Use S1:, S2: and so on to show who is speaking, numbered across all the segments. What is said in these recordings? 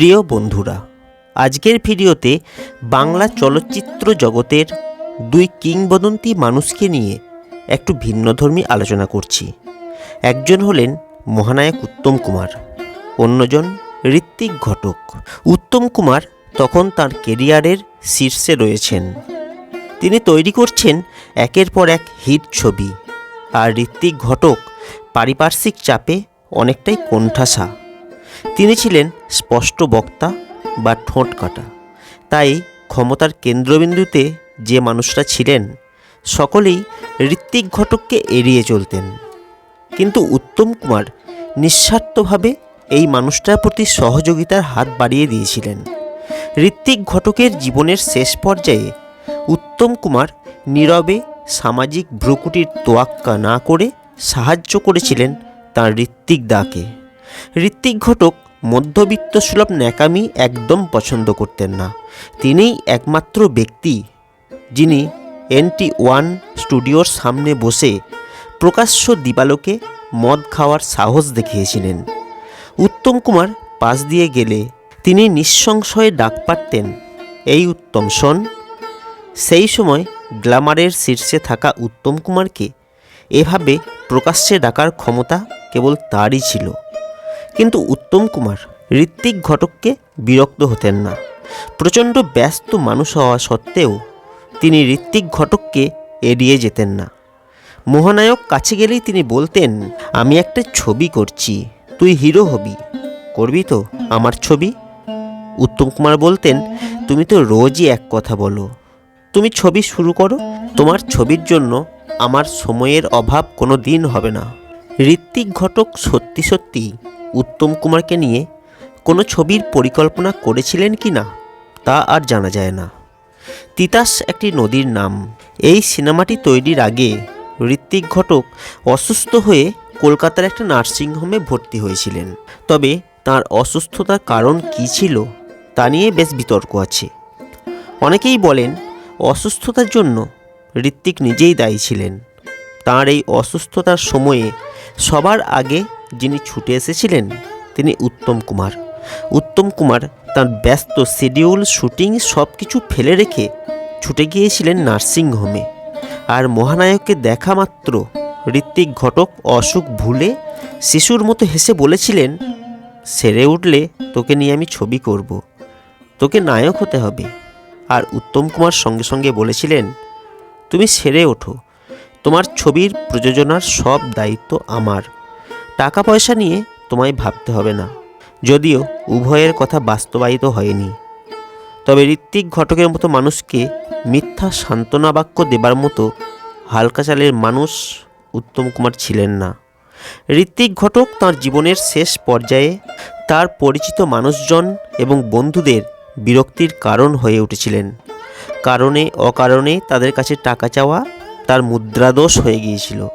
S1: প্রিয় বন্ধুরা, আজকের ভিডিওতে বাংলা চলচ্চিত্র জগতের দুই কিংবদন্তি মানুষকে নিয়ে একটু ভিন্নধর্মী আলোচনা করছি। একজন হলেন মহানায়ক উত্তম কুমার, অন্যজন ঋত্বিক ঘটক। উত্তম কুমার তখন তার কেরিয়ারের শীর্ষে রয়েছেন। তিনি তৈরি করছেন একের পর এক হিট ছবি। আর ঋত্বিক ঘটক পারিপার্শ্বিক চাপে অনেকটাই কোণঠাসা। তিনি ছিলেন স্পষ্ট বক্তা বা ঠোঁট কাটা। তাই ক্ষমতার কেন্দ্রবিন্দুতে যে মানুষরা ছিলেন, সকলেই ঋত্বিক ঘটককে এড়িয়ে চলতেন। কিন্তু উত্তম কুমার নিঃস্বার্থভাবে এই মানুষটার প্রতি সহযোগিতার হাত বাড়িয়ে দিয়েছিলেন। ঋত্বিক ঘটকের জীবনের শেষ পর্যায়ে উত্তম কুমার নীরবে সামাজিক ভ্রুকুটির তোয়াক্কা না করে সাহায্য করেছিলেন তাঁর ঋত্বিক দাকে। ঋত্বিক ঘটক মধ্যবিত্ত সুলভ ন্যাকামি একদম পছন্দ করতেন না। তিনিই একমাত্র ব্যক্তি যিনি এনটি ওয়ান স্টুডিওর সামনে বসে প্রকাশ্য দিবালোকে মদ খাওয়ার সাহস দেখিয়েছিলেন। উত্তম কুমার পাশ দিয়ে গেলে তিনি নিঃসংশয়ে ডাক পারতেন, এই উত্তম, শোন। সেই সময় গ্ল্যামারের শীর্ষে থাকা উত্তম কুমারকে এভাবে প্রকাশ্যে ডাকার ক্ষমতা কেবল তারই ছিল। কিন্তু উত্তম কুমার ঋত্বিক ঘটককে বিরক্ত হতেন না। প্রচণ্ড ব্যস্ত মানুষ হওয়া সত্ত্বেও তিনি ঋত্বিক ঘটককে এড়িয়ে যেতেন না। মহানায়ক কাছে গেলেই তিনি বলতেন, আমি একটা ছবি করছি, তুই হিরো হবি। করবি তো আমার ছবি? উত্তম কুমার বলতেন, তুমি তো রোজই এক কথা বলো। তুমি ছবি শুরু করো, তোমার ছবির জন্য আমার সময়ের অভাব কোনো দিন হবে না। ঋত্বিক ঘটক সত্যি সত্যি উত্তম কুমারকে নিয়ে কোনো ছবির পরিকল্পনা করেছিলেন কি না, তা আর জানা যায় না। তিতাস একটি নদীর নাম। এই সিনেমাটি তৈরির আগে ঋত্বিক ঘটক অসুস্থ হয়ে কলকাতার একটা নার্সিংহোমে ভর্তি হয়েছিলেন। তবে তার অসুস্থতার কারণ কী ছিল, তা নিয়ে বেশ বিতর্ক আছে। অনেকেই বলেন, অসুস্থতার জন্য ঋত্বিক নিজেই দায়ী ছিলেন। তাঁর এই অসুস্থতার সময়ে সবার আগে যিনি ছুটে এসেছিলেন, তিনি উত্তম কুমার। উত্তম কুমার তার ব্যস্ত শিডিউল, শুটিং সব কিছু ফেলে রেখে ছুটে গিয়েছিলেন নার্সিংহোমে। আর মহানায়ককে দেখা মাত্র ঋত্বিক ঘটক অসুখ ভুলে শিশুর মতো হেসে বলেছিলেন, সেরে উঠলে তোকে নিয়ে আমি ছবি করব, তোকে নায়ক হতে হবে। আর উত্তম কুমার সঙ্গে সঙ্গে বলেছিলেন, তুমি সেরে ওঠো, তোমার ছবির প্রযোজনার সব দায়িত্ব আমার। টাকা পয়সা নিয়ে তোমায় ভাবতে হবে না। যদিও উভয়ের কথা বাস্তবায়িত হয়নি। তবে ঋত্বিক ঘটকের মতো মানুষকে মিথ্যা সান্ত্বনা বাক্য দেবার মতো হালকা চালের মানুষ উত্তম কুমার ছিলেন না। ঋত্বিক ঘটক তার জীবনের শেষ পর্যায়ে তার পরিচিত মানুষজন এবং বন্ধুদের বিরক্তির কারণ হয়ে উঠেছিলেন। কারণে অকারণে তাদের কাছে টাকা চাওয়া তার মুদ্রাদোষ হয়ে গিয়েছিল।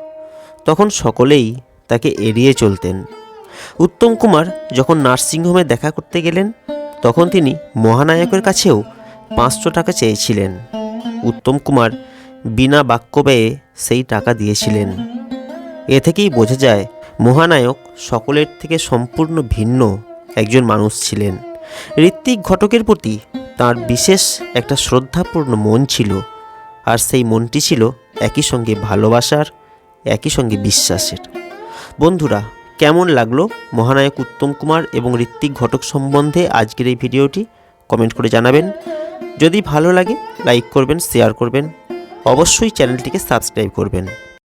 S1: তখন সকলেই তাকে এড়িয়ে চলতেন। উত্তম কুমার যখন নার্সিংহোমে দেখা করতে গেলেন, তখন তিনি মহানায়কের কাছেও পাঁচশো টাকা চেয়েছিলেন। উত্তম কুমার বিনা বাক্য ব্যয়ে সেই টাকা দিয়েছিলেন। এ থেকেই বোঝা যায়, মহানায়ক সকলের থেকে সম্পূর্ণ ভিন্ন একজন মানুষ ছিলেন। ঋত্বিক ঘটকের প্রতি তার বিশেষ একটা শ্রদ্ধাপূর্ণ মন ছিল, আর সেই মনটি ছিল একই সঙ্গে ভালোবাসার, একই সঙ্গে বিশ্বাসের। বন্ধুরা, কেমন লাগল মহানায়ক উত্তম কুমার এবং ঋত্বিক ঘটক সম্বন্ধে আজকের এই ভিডিওটি? কমেন্ট করে জানাবেন। যদি ভালো লাগে, লাইক করবেন, শেয়ার করবেন। অবশ্যই চ্যানেলটিকে সাবস্ক্রাইব করবেন।